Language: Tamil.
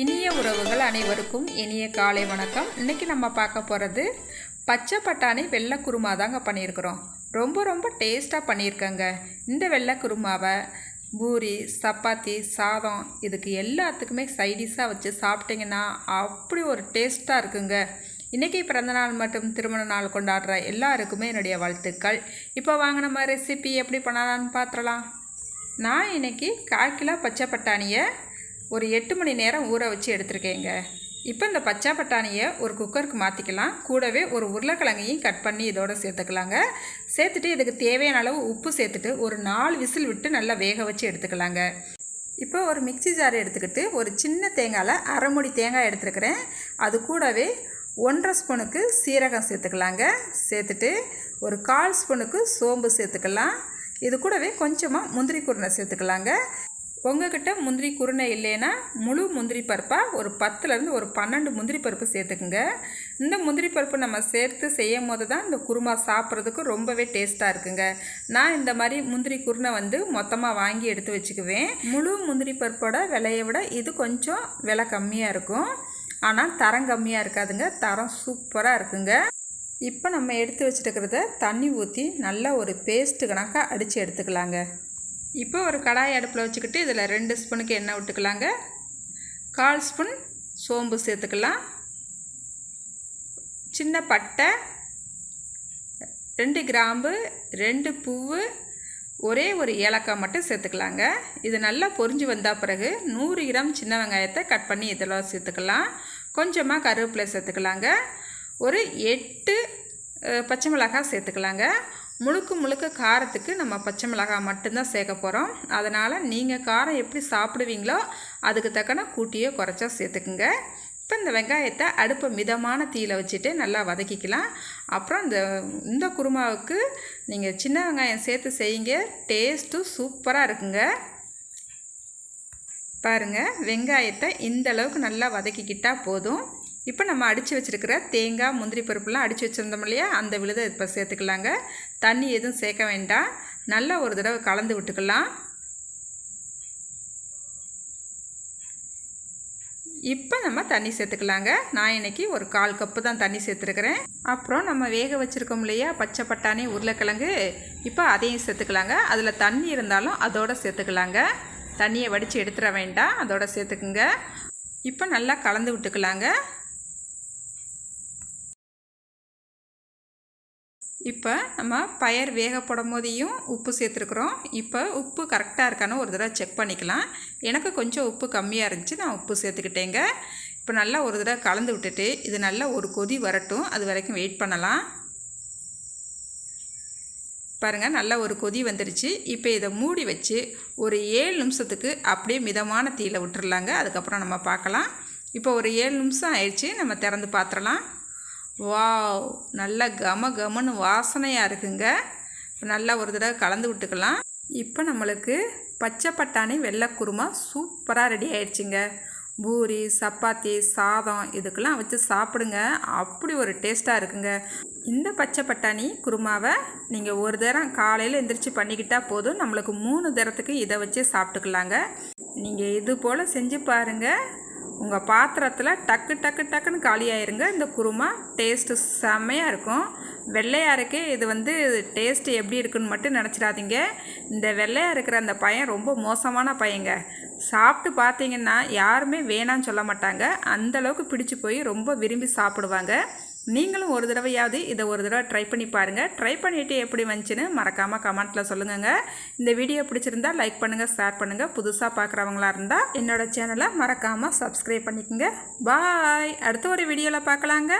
இனிய உறவுகள் அனைவருக்கும் இனிய காலை வணக்கம். இன்றைக்கி நம்ம பார்க்க போகிறது பச்சை பட்டாணி வெள்ளை குருமா தாங்க பண்ணியிருக்கிறோம். ரொம்ப ரொம்ப டேஸ்ட்டாக பண்ணியிருக்கேங்க. இந்த வெள்ளை குருமாவை பூரி சப்பாத்தி சாதம் இதுக்கு எல்லாத்துக்குமே சைடிஷாக வச்சு சாப்பிட்டிங்கன்னா அப்படி ஒரு டேஸ்ட்டாக இருக்குங்க. இன்றைக்கி பிறந்தநாள் மற்றும் திருமண நாள் கொண்டாடுற எல்லாருக்குமே என்னுடைய வாழ்த்துக்கள். இப்போ வாங்க நம்ம ரெசிபி எப்படி பண்ணலான்னு பார்த்துடலாம். நான் இன்றைக்கி கால் கிலோ பச்சை பட்டாணியை ஒரு எட்டு மணி நேரம் ஊற வச்சு எடுத்துருக்கேங்க. இப்போ இந்த பச்சை பட்டாணியை ஒரு குக்கருக்கு மாற்றிக்கலாம் கூடவே ஒரு உருளைக்கிழங்கையும் கட் பண்ணி இதோடு சேர்த்துக்கலாங்க. சேர்த்துட்டு இதுக்கு தேவையான அளவு உப்பு சேர்த்துட்டு ஒரு நாலு விசில் விட்டு நல்லா வேக வச்சு எடுத்துக்கலாங்க. இப்போ ஒரு மிக்சி ஜார் எடுத்துக்கிட்டு ஒரு சின்ன தேங்காயில் அரை முடி தேங்காய் எடுத்துருக்கிறேன். அது கூடவே ஒன்றரை ஸ்பூனுக்கு சீரகம் சேர்த்துக்கலாங்க. சேர்த்துட்டு ஒரு கால் ஸ்பூனுக்கு சோம்பு சேர்த்துக்கலாம். இது கூடவே கொஞ்சமாக முந்திரி குருணை சேர்த்துக்கலாங்க. உங்ககிட்ட முந்திரி குருணை இல்லைன்னா முழு முந்திரி பருப்பாக ஒரு பத்துலேருந்து ஒரு பன்னெண்டு முந்திரி பருப்பு சேர்த்துக்குங்க. இந்த முந்திரி பருப்பு நம்ம சேர்த்து செய்யும் போது தான் இந்த குருமா சாப்பிட்றதுக்கு ரொம்பவே டேஸ்ட்டாக இருக்குங்க. நான் இந்த மாதிரி முந்திரி குருணை வந்து மொத்தமாக வாங்கி எடுத்து வச்சுக்குவேன். முழு முந்திரி பருப்போட விலையை விட இது கொஞ்சம் விலை கம்மியாக இருக்கும். ஆனால் தரம் கம்மியாக இருக்காதுங்க. தரம் சூப்பராக இருக்குங்க. இப்போ நம்ம எடுத்து வச்சுருக்கிறத தண்ணி ஊற்றி நல்லா ஒரு பேஸ்ட்டு கணக்காக அடித்து எடுத்துக்கலாங்க. இப்போ ஒரு கடாய் அடுப்பில் வச்சுக்கிட்டு இதில் ரெண்டு ஸ்பூனுக்கு எண்ணெய் விட்டுக்கலாங்க. கால் ஸ்பூன் சோம்பு சேர்த்துக்கலாம். சின்ன பட்டை ரெண்டு கிராம்பு ரெண்டு பூவு ஒரே ஒரு ஏலக்காய் மட்டும் சேர்த்துக்கலாங்க. இது நல்லா பொரிஞ்சு வந்தால் பிறகு நூறு கிராம் சின்ன வெங்காயத்தை கட் பண்ணி இதில் சேர்த்துக்கலாம். கொஞ்சமாக கருவேப்பிலை சேர்த்துக்கலாங்க. ஒரு எட்டு பச்சை மிளகாய் சேர்த்துக்கலாங்க. முழுக்க முழுக்க காரத்துக்கு நம்ம பச்சை மிளகாய் மட்டும்தான் சேர்க்க போகிறோம் அதனால் நீங்கள் காரம் எப்படி சாப்பிடுவீங்களோ அதுக்கு தக்கன கூட்டியோ குறைச்சா சேர்த்துக்குங்க. இப்போ இந்த வெங்காயத்தை அடுப்பை மிதமான தீயில் வச்சுட்டு நல்லா வதக்கிக்கலாம். அப்புறம் இந்த இந்த குருமாவுக்கு நீங்கள் சின்ன வெங்காயம் சேர்த்து செய்யுங்க. டேஸ்ட்டும் சூப்பராக இருக்குங்க. பாருங்கள் வெங்காயத்தை இந்த அளவுக்கு நல்லா வதக்கிக்கிட்டால் போதும். இப்போ நம்ம அடித்து வச்சுருக்கிற தேங்காய் முந்திரி பருப்புலாம் அடித்து வச்சுருந்தோம் இல்லையா? அந்த விழுதை இப்போ சேர்த்துக்கலாங்க. தண்ணி எதுவும் சேர்க்க வேண்டாம். நல்லா ஒரு தடவை கலந்து விட்டுக்கலாம். இப்போ நம்ம தண்ணி சேர்த்துக்கலாங்க. நான் இன்றைக்கி ஒரு கால் கப்பு தான் தண்ணி சேர்த்துருக்குறேன். அப்புறம் நம்ம வேக வச்சுருக்கோம் இல்லையா? பச்சை பட்டாணி உருளைக்கிழங்கு. இப்போ அதையும் சேர்த்துக்கலாங்க. அதில் தண்ணி இருந்தாலும் அதோடு சேர்த்துக்கலாங்க. தண்ணியை வடித்து எடுத்துட வேண்டாம். அதோட சேர்த்துக்குங்க. இப்போ நல்லா கலந்து விட்டுக்கலாங்க. இப்போ நம்ம பயர் வேகப்படும் போதையும் உப்பு சேர்த்துருக்குறோம். இப்போ உப்பு கரெக்டாக இருக்கான்னு ஒரு தடவை செக் பண்ணிக்கலாம். எனக்கு கொஞ்சம் உப்பு கம்மியாக இருந்துச்சு நான் உப்பு சேர்த்துக்கிட்டேங்க. இப்போ நல்லா ஒரு தடவை கலந்து விட்டுட்டு இது நல்லா ஒரு கொதி வரட்டும். அது வரைக்கும் வெயிட் பண்ணலாம். பாருங்கள் நல்லா ஒரு கொதி வந்துடுச்சு இப்போ இதை மூடி வச்சு ஒரு ஏழு நிமிஷத்துக்கு அப்படியே மிதமான தீயில் விட்டுறலாங்க. அதுக்கப்புறம் நம்ம பார்க்கலாம். இப்போ ஒரு ஏழு நிமிஷம் ஆயிடுச்சு நம்ம திறந்து பார்த்துடலாம். வாவ் நல்ல கம கமன்னு வாசனையாக இருக்குங்க. நல்லா ஒரு தடவை கலந்து விட்டுக்கலாம். இப்போ நம்மளுக்கு பச்சை பட்டாணி வெள்ளை குருமா சூப்பராக ரெடி ஆயிடுச்சுங்க. பூரி சப்பாத்தி சாதம் இதுக்கெல்லாம் வச்சு சாப்பிடுங்க. அப்படி ஒரு டேஸ்ட்டாக இருக்குங்க. இந்த பச்சை பட்டாணி குருமாவை நீங்கள் ஒரு தரம் காலையில் எந்திரிச்சு பண்ணிக்கிட்டால் போதும். நம்மளுக்கு மூணு தரத்துக்கு இதை வச்சு சாப்பிட்டுக்கலாங்க. நீங்கள் இது போல் செஞ்சு பாருங்கள் உங்கள் பாத்திரத்தில் டக்கு டக்கு டக்குன்னு காலியாயிருங்க. இந்த குருமா டேஸ்ட்டு செம்மையாக இருக்கும். வெள்ளையாக இருக்கே இது வந்து டேஸ்ட்டு எப்படி இருக்குன்னு மட்டும் நினச்சிடாதீங்க. இந்த வெள்ளையாக இருக்கிற அந்த பையன் ரொம்ப மோசமான பையங்க. சாப்பிட்டு பார்த்தீங்கன்னா யாருமே வேணான்னு சொல்ல மாட்டாங்க. அந்தளவுக்கு பிடிச்சி போய் ரொம்ப விரும்பி சாப்பிடுவாங்க. நீங்களும் ஒரு தடவையாவது இதை ஒரு தடவை ட்ரை பண்ணி பாருங்கள் ட்ரை பண்ணிவிட்டு எப்படி வந்துச்சுன்னு மறக்காமல் கமெண்ட்டில் சொல்லுங்கங்க. இந்த வீடியோ பிடிச்சிருந்தா லைக் பண்ணுங்கள் ஷேர் பண்ணுங்கள் புதுசாக பார்க்குறவங்களா இருந்தால் என்னோடய சேனலை மறக்காமல் சப்ஸ்கிரைப் பண்ணிக்கோங்க. பாய் அடுத்த ஒரு வீடியோவில் பார்க்கலாங்க.